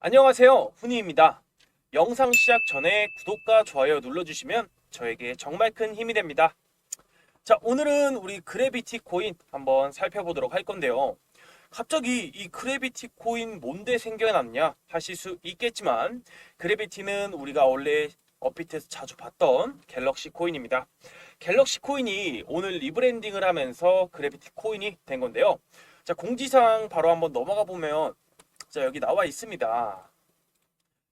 안녕하세요. 훈이입니다. 영상 시작 전에 구독과 좋아요 눌러주시면 저에게 정말 큰 힘이 됩니다. 자, 오늘은 우리 그래비티 코인 한번 살펴보도록 할 건데요. 갑자기 이 그래비티 코인 뭔데 생겨났냐 하실 수 있겠지만 그래비티는 우리가 원래 업비트에서 자주 봤던 갤럭시 코인입니다. 갤럭시 코인이 오늘 리브랜딩을 하면서 그래비티 코인이 된 건데요. 자, 공지사항 바로 한번 넘어가 보면 자, 여기 나와 있습니다.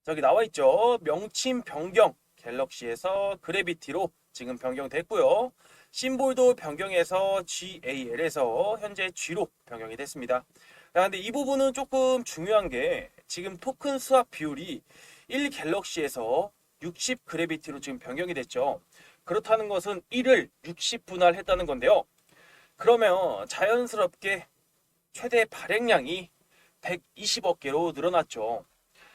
저기 나와 있죠. 명칭 변경 갤럭시에서 그래비티로 지금 변경됐고요. 심볼도 변경해서 GAL에서 현재 G로 변경이 됐습니다. 자, 근데 이 부분은 조금 중요한 게 지금 토큰 수합 비율이 1 갤럭시에서 60 그래비티로 지금 변경이 됐죠. 그렇다는 것은 1을 60 분할 했다는 건데요. 그러면 자연스럽게 최대 발행량이 120억 개로 늘어났죠.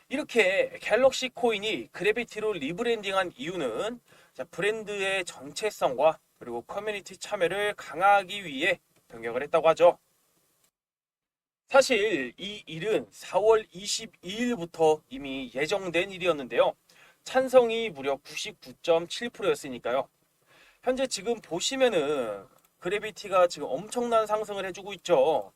이렇게 갤럭시 코인이 그래비티로 리브랜딩한 이유는 자, 브랜드의 정체성과 그리고 커뮤니티 참여를 강화하기 위해 변경을 했다고 하죠. 사실 이 일은 4월 22일부터 이미 예정된 일이었는데요. 찬성이 무려 99.7%였으니까요. 현재 지금 보시면은 그래비티가 지금 엄청난 상승을 해주고 있죠.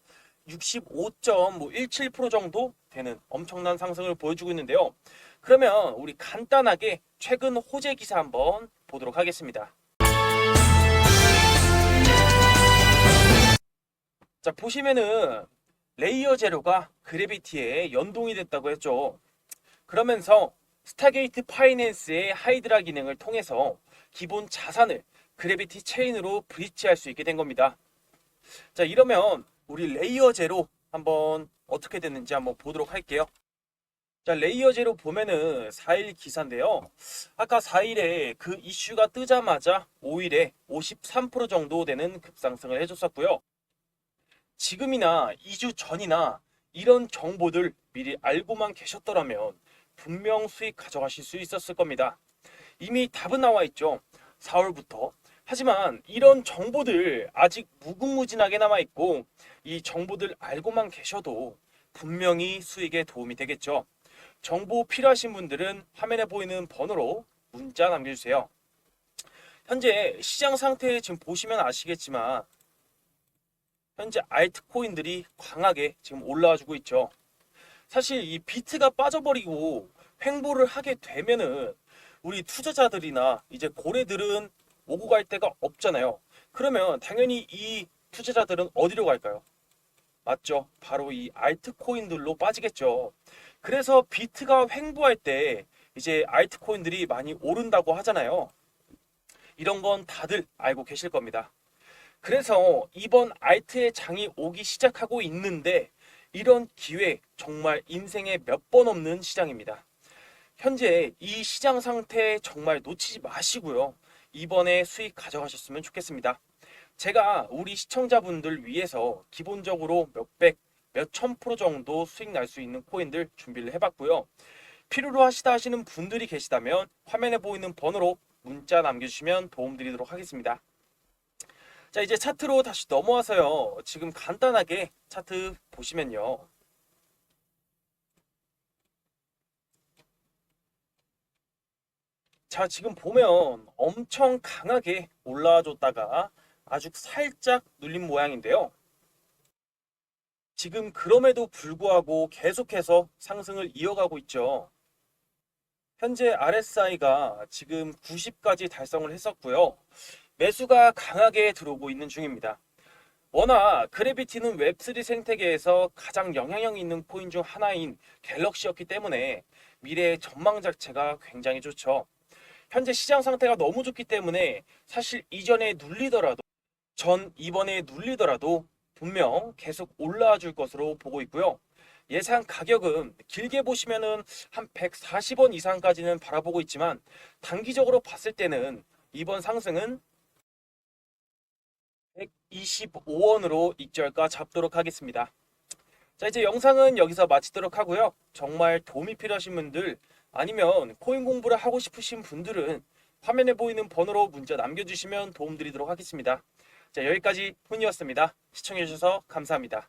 65.17% 정도 되는 엄청난 상승을 보여주고 있는데요. 그러면 우리 간단하게 최근 호재 기사 한번 보도록 하겠습니다. 자, 보시면은 레이어 제로가 그래비티에 연동이 됐다고 했죠. 그러면서 스타게이트 파이낸스의 하이드라 기능을 통해서 기본 자산을 그래비티 체인으로 브리치할 수 있게 된 겁니다. 자, 이러면 우리 레이어 제로 한번 어떻게 됐는지 한번 보도록 할게요. 자, 레이어 제로 보면은 4일 기사인데요. 아까 4일에 그 이슈가 뜨자마자 5일에 53% 정도 되는 급상승을 해줬었고요. 지금이나 2주 전이나 이런 정보들 미리 알고만 계셨더라면 분명 수익 가져가실 수 있었을 겁니다. 이미 답은 나와 있죠. 4월부터. 하지만 이런 정보들 아직 무궁무진하게 남아 있고 이 정보들 알고만 계셔도 분명히 수익에 도움이 되겠죠. 정보 필요하신 분들은 화면에 보이는 번호로 문자 남겨주세요. 현재 시장 상태 지금 보시면 아시겠지만 현재 알트코인들이 강하게 지금 올라와 주고 있죠. 사실 이 비트가 빠져버리고 횡보를 하게 되면은 우리 투자자들이나 이제 고래들은 오고 갈 데가 없잖아요. 그러면 당연히 이 투자자들은 어디로 갈까요? 맞죠. 바로 이 알트코인들로 빠지겠죠. 그래서 비트가 횡보할 때 이제 알트코인들이 많이 오른다고 하잖아요. 이런 건 다들 알고 계실 겁니다. 그래서 이번 알트의 장이 오기 시작하고 있는데 이런 기회 정말 인생에 몇 번 없는 시장입니다. 현재 이 시장 상태 정말 놓치지 마시고요. 이번에 수익 가져가셨으면 좋겠습니다. 제가 우리 시청자분들 위해서 기본적으로 몇백, 몇천 프로 정도 수익 날 수 있는 코인들 준비를 해봤고요. 필요로 하시다 하시는 분들이 계시다면 화면에 보이는 번호로 문자 남겨주시면 도움드리도록 하겠습니다. 자, 이제 차트로 다시 넘어와서요. 지금 간단하게 차트 보시면요. 자, 지금 보면 엄청 강하게 올라와 줬다가 아주 살짝 눌린 모양인데요. 지금 그럼에도 불구하고 계속해서 상승을 이어가고 있죠. 현재 RSI가 지금 90까지 달성을 했었고요. 매수가 강하게 들어오고 있는 중입니다. 워낙 그래비티는 웹3 생태계에서 가장 영향력 있는 코인 중 하나인 갤럭시였기 때문에 미래의 전망 자체가 굉장히 좋죠. 현재 시장 상태가 너무 좋기 때문에 사실 이전에 눌리더라도 전 이번에 눌리더라도 분명 계속 올라와 줄 것으로 보고 있고요. 예상 가격은 길게 보시면은 한 140원 이상까지는 바라보고 있지만 단기적으로 봤을 때는 이번 상승은 125원으로 익절가 잡도록 하겠습니다. 자, 이제 영상은 여기서 마치도록 하고요. 정말 도움이 필요하신 분들 아니면 코인 공부를 하고 싶으신 분들은 화면에 보이는 번호로 문자 남겨주시면 도움드리도록 하겠습니다. 자, 여기까지 훈이었습니다. 시청해주셔서 감사합니다.